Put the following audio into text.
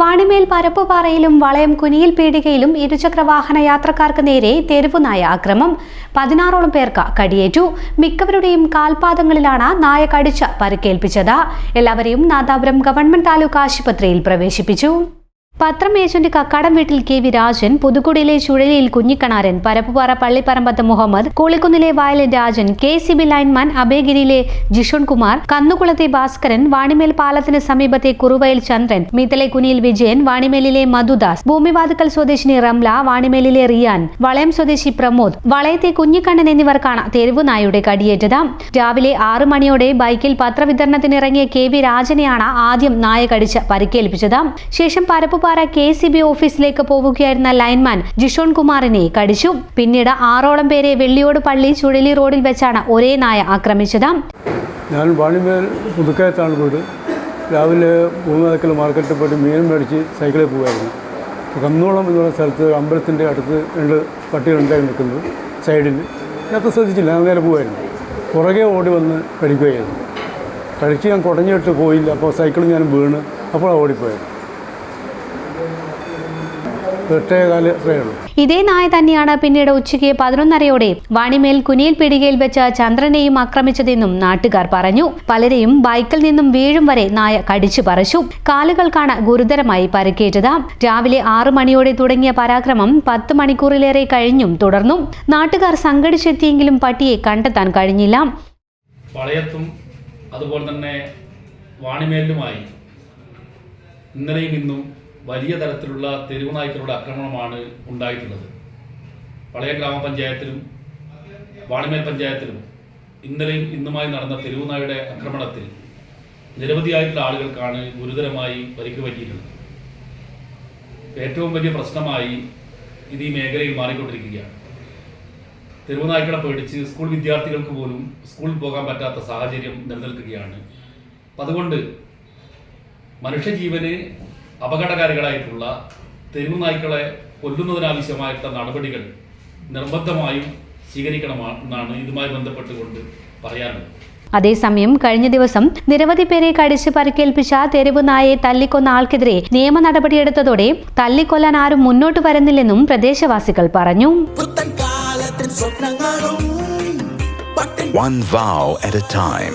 വാണിമേൽ പരപ്പുപാറയിലും വളയം കുനിയിൽ പീടികയിലും ഇരുചക്ര വാഹന യാത്രക്കാർക്ക് നേരെ തെരുവുനായ അക്രമം. പതിനാറോളം പേർക്ക് കടിയേറ്റു. മിക്കവരുടെയും കാൽപാദങ്ങളിലാണ് നായ കടിച്ച് പരിക്കേൽപ്പിച്ചത്. എല്ലാവരെയും നാദാപുരം ഗവൺമെന്റ് താലൂക്ക് ആശുപത്രിയിൽ പ്രവേശിപ്പിച്ചു. പത്രം ഏജന്റ് കക്കാടം വീട്ടിൽ കെ വി രാജൻ പുതുക്കുടിയിലെ ചുഴലിയിൽ Kunhikkanaran Parappupara Pallipparambath Muhammad കുളിക്കുന്നിലെ Vayalan Rajan K C B lineman അബേഗിരിയിലെ Jishon Kumar കന്നുകുളത്തെ ഭാസ്കരൻ വാണിമേൽ പാലത്തിന് സമീപത്തെ കുറുവയൽ ചന്ദ്രൻ മീത്തലെ കുനിയിൽ വിജയൻ വാണിമേലിലെ മധുദാസ് ഭൂമിവാതുക്കൽ സ്വദേശിനി റംല വാണിമേലിലെ റിയാൻ വളയം സ്വദേശി പ്രമോദ് വളയത്തെ കുഞ്ഞിക്കണ്ണൻ എന്നിവർക്കാണ് തെരുവു നായയുടെ കടിയേറ്റത്. രാവിലെ ആറ് മണിയോടെ ബൈക്കിൽ പത്രവിതരണത്തിനിറങ്ങിയ കെ വി രാജനെയാണ് ആദ്യം നായ കടിച്ച് പരിക്കേൽപ്പിച്ചത്. ശേഷം പരപ്പുപാറ കെ സി ബി ഓഫീസിലേക്ക് പോവുകയായിരുന്ന ലൈൻമാൻ ജിഷോൺ കുമാറിനെ കടിച്ചു. പിന്നീട് ആറോളം പേരെ വെള്ളിയോട് പള്ളി ചുഴലി റോഡിൽ വെച്ചാണ് ഒരേ നായ ആക്രമിച്ചത്. ഞാൻ വാണിമേൽ പുതുക്കയത്താണ് വീട്. രാവിലെ മൂന്നാക്കൽ മാർക്കറ്റിൽ പോയിട്ട് മീൻ മേടിച്ച് സൈക്കിളിൽ പോകുമായിരുന്നു കന്നോളം എന്ന് പറയുന്ന സ്ഥലത്ത് അമ്പലത്തിന്റെ അടുത്ത് രണ്ട് പട്ടികളുണ്ടായി നിൽക്കുന്നത് സൈഡിൽ. ഞാനത്ര ശ്രദ്ധിച്ചില്ല ഞാൻ നേരെ പോകുമായിരുന്നു പുറകെ ഓടി വന്ന് കടിക്കുകയായിരുന്നു. കടിച്ച് ഞാൻ കുടഞ്ഞിട്ട് പോയില്ല അപ്പോൾ സൈക്കിൾ ഞാൻ വീണ് അപ്പോൾ ഓടിപ്പോയത്. ഇതേ നായ തന്നെയാണ് പിന്നീട് ഉച്ചയ്ക്ക് പതിനൊന്നരയോടെ വാണിമേൽ കുനിയിൽ പീടികയിൽ വെച്ച ചന്ദ്രനെയും ആക്രമിച്ചതെന്നും നാട്ടുകാർ പറഞ്ഞു. പലരെയും ബൈക്കിൽ നിന്നും വീഴും വരെ നായ കടിച്ചു പറിച്ചു. കാലുകൾക്കാണ് ഗുരുതരമായി പരിക്കേറ്റത്. രാവിലെ ആറു മണിയോടെ തുടങ്ങിയ പരാക്രമം പത്ത് മണിക്കൂറിലേറെ കഴിഞ്ഞും തുടർന്നു നാട്ടുകാർ സംഘടിച്ചെത്തിയെങ്കിലും പട്ടിയെ കണ്ടെത്താൻ കഴിഞ്ഞില്ല. വളയത്തും അതുപോലെ തന്നെ വാണിമേലുമായി ഇന്നലെയും ഇന്നും വലിയ തരത്തിലുള്ള തെരുവ് നായ്ക്കളുടെ ആക്രമണമാണ് ഉണ്ടായിട്ടുള്ളത്. വളയ ഗ്രാമപഞ്ചായത്തിലും വാണിമേൽ പഞ്ചായത്തിലും ഇന്നലെയും ഇന്നുമായി നടന്ന തെരുവ് ആക്രമണത്തിൽ നിരവധിയായിട്ടുള്ള ആളുകൾക്കാണ് ഗുരുതരമായി പരിക്ക് പറ്റിയിട്ടുള്ളത്. ഏറ്റവും വലിയ പ്രശ്നമായി ഇത് ഈ മേഖലയിൽ മാറിക്കൊണ്ടിരിക്കുകയാണ്. തെരുവ് നായ്ക്കളെ പേടിച്ച് സ്കൂൾ വിദ്യാർത്ഥികൾക്ക് പോലും സ്കൂളിൽ പോകാൻ പറ്റാത്ത സാഹചര്യം നിലനിൽക്കുകയാണ്. അതുകൊണ്ട് മനുഷ്യജീവന് അപകടകാരികളായിട്ടുള്ള തെരുവ് നായ്ക്കളെ കൊല്ലുന്നതിനാവശ്യമായിട്ടുള്ള നടപടികൾ നിർബന്ധമായും സ്വീകരിക്കണമെന്നാണ് ഇതുമായി ബന്ധപ്പെട്ടുകൊണ്ട് പറയാനുള്ളത്. അതേസമയം കഴിഞ്ഞ ദിവസം നിരവധി പേരെ കടിച്ച് പരിക്കേൽപ്പിച്ച തെരുവ് നായെ തല്ലിക്കൊന്ന ആൾക്കെതിരെ നിയമ നടപടിയെടുത്തതോടെ തല്ലിക്കൊല്ലാൻ ആരും മുന്നോട്ട് വരുന്നില്ലെന്നും പ്രദേശവാസികൾ പറഞ്ഞു. One vow at a time.